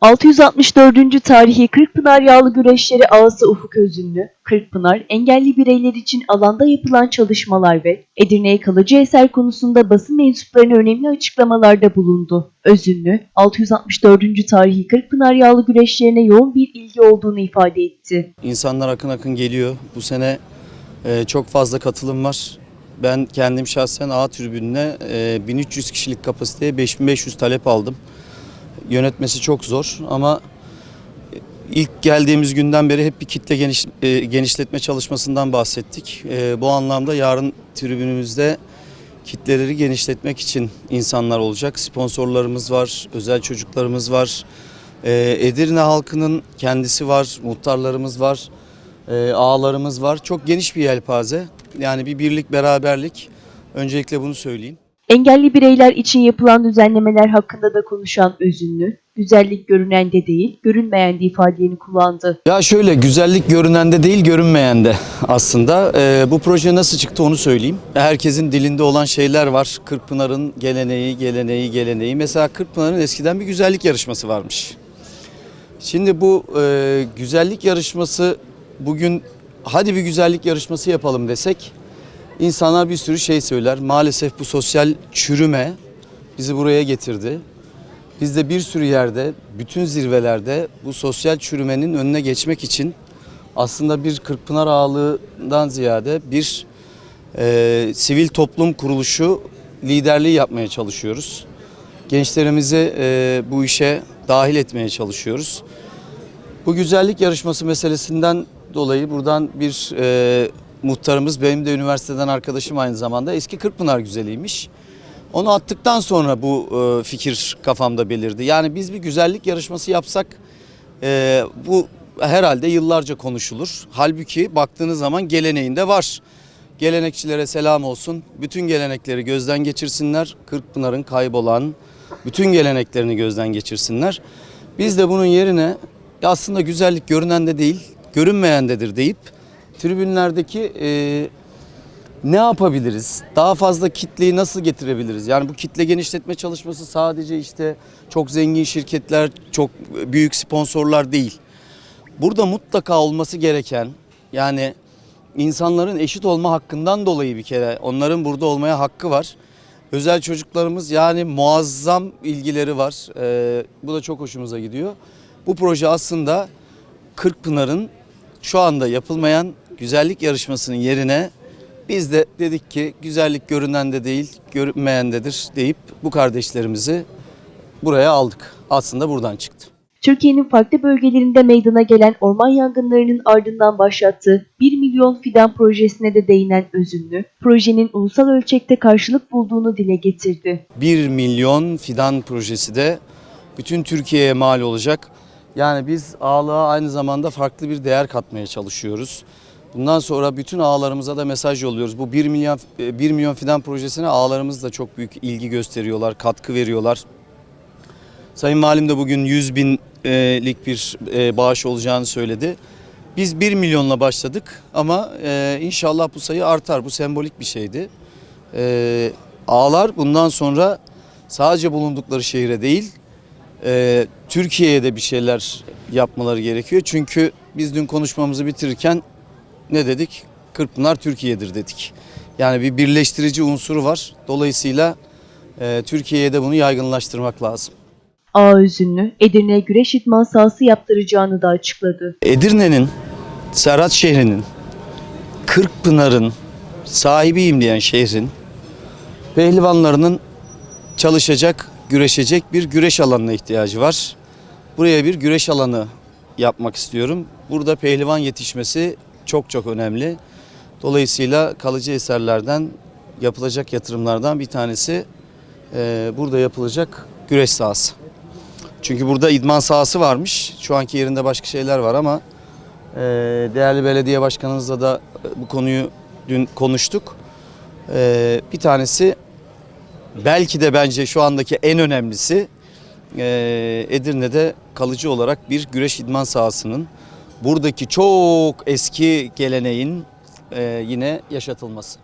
664. tarihi Kırkpınar Yağlı Güreşleri ağası Ufuk Özünlü, Kırkpınar, engelli bireyler için alanda yapılan çalışmalar ve Edirne'ye kalıcı eser konusunda basın mensuplarına önemli açıklamalarda bulundu. Özünlü, 664. tarihi Kırkpınar Yağlı Güreşlerine yoğun bir ilgi olduğunu ifade etti. İnsanlar akın akın geliyor. Bu sene e, çok fazla katılım var. Ben kendim şahsen A tribününe e, 1300 kişilik kapasiteye 5500 talep aldım. Yönetmesi çok zor ama ilk geldiğimiz günden beri hep bir kitle geniş, e, genişletme çalışmasından bahsettik. E, bu anlamda yarın tribünümüzde kitleleri genişletmek için insanlar olacak. Sponsorlarımız var, özel çocuklarımız var. E, Edirne halkının kendisi var, muhtarlarımız var, e, ağalarımız var. Çok geniş bir yelpaze. Yani bir birlik, beraberlik. Öncelikle bunu söyleyeyim. Engelli bireyler için yapılan düzenlemeler hakkında da konuşan Özünlü, güzellik görünende değil, görünmeyende ifadelerini kullandı. Ya şöyle güzellik görünende değil görünmeyende aslında. Ee, bu proje nasıl çıktı onu söyleyeyim. Herkesin dilinde olan şeyler var. Kırkpınar'ın geleneği, geleneği, geleneği. Mesela Kırkpınar'ın eskiden bir güzellik yarışması varmış. Şimdi bu e, güzellik yarışması bugün hadi bir güzellik yarışması yapalım desek insanlar bir sürü şey söyler. Maalesef bu sosyal çürüme bizi buraya getirdi. Biz de bir sürü yerde, bütün zirvelerde bu sosyal çürümenin önüne geçmek için aslında bir Kırkpınar Ağalığı'ndan ziyade bir e, sivil toplum kuruluşu liderliği yapmaya çalışıyoruz. Gençlerimizi e, bu işe dahil etmeye çalışıyoruz. Bu güzellik yarışması meselesinden dolayı buradan bir e, muhtarımız, benim de üniversiteden arkadaşım aynı zamanda eski Kırkpınar güzeliymiş. Onu attıktan sonra bu e, fikir kafamda belirdi. Yani biz bir güzellik yarışması yapsak e, bu herhalde yıllarca konuşulur. Halbuki baktığınız zaman geleneğinde var. Gelenekçilere selam olsun. Bütün gelenekleri gözden geçirsinler. Kırkpınar'ın kaybolan bütün geleneklerini gözden geçirsinler. Biz de bunun yerine aslında güzellik görünen de değil, görünmeyendedir deyip tribünlerdeki e, ne yapabiliriz? Daha fazla kitleyi nasıl getirebiliriz? Yani bu kitle genişletme çalışması sadece işte çok zengin şirketler, çok büyük sponsorlar değil. Burada mutlaka olması gereken yani insanların eşit olma hakkından dolayı bir kere onların burada olmaya hakkı var. Özel çocuklarımız yani muazzam ilgileri var. Ee, bu da çok hoşumuza gidiyor. Bu proje aslında Kırkpınar'ın şu anda yapılmayan güzellik yarışmasının yerine biz de dedik ki güzellik görünende değil görünmeyendedir deyip bu kardeşlerimizi buraya aldık. Aslında buradan çıktı. Türkiye'nin farklı bölgelerinde meydana gelen orman yangınlarının ardından başlattığı 1 milyon fidan projesine de değinen Özünlü, projenin ulusal ölçekte karşılık bulduğunu dile getirdi. 1 milyon fidan projesi de bütün Türkiye'ye mal olacak. Yani biz ağlığa aynı zamanda farklı bir değer katmaya çalışıyoruz. Bundan sonra bütün ağlarımıza da mesaj yolluyoruz. Bu 1 milyon 1 milyon fidan projesine ağlarımız da çok büyük ilgi gösteriyorlar, katkı veriyorlar. Sayın Valim de bugün 100 binlik bir e, bağış olacağını söyledi. Biz 1 milyonla başladık ama e, inşallah bu sayı artar. Bu sembolik bir şeydi. E, ağlar bundan sonra sadece bulundukları şehire değil, Türkiye'ye de bir şeyler yapmaları gerekiyor. Çünkü biz dün konuşmamızı bitirirken ne dedik? Kırkpınar Türkiye'dir dedik. Yani bir birleştirici unsuru var. Dolayısıyla e, Türkiye'ye de bunu yaygınlaştırmak lazım. Ağa Özünlü, Edirne'ye güreş idman sahası yaptıracağını da açıkladı. Edirne'nin, Serhat şehrinin, Kırkpınar'ın sahibiyim diyen şehrin pehlivanlarının çalışacak, güreşecek bir güreş alanına ihtiyacı var. Buraya bir güreş alanı yapmak istiyorum. Burada pehlivan yetişmesi çok çok önemli. Dolayısıyla kalıcı eserlerden yapılacak yatırımlardan bir tanesi e, burada yapılacak güreş sahası. Çünkü burada idman sahası varmış. Şu anki yerinde başka şeyler var ama e, değerli belediye başkanımızla da e, bu konuyu dün konuştuk. E, bir tanesi belki de bence şu andaki en önemlisi e, Edirne'de kalıcı olarak bir güreş idman sahasının buradaki çok eski geleneğin e, yine yaşatılması.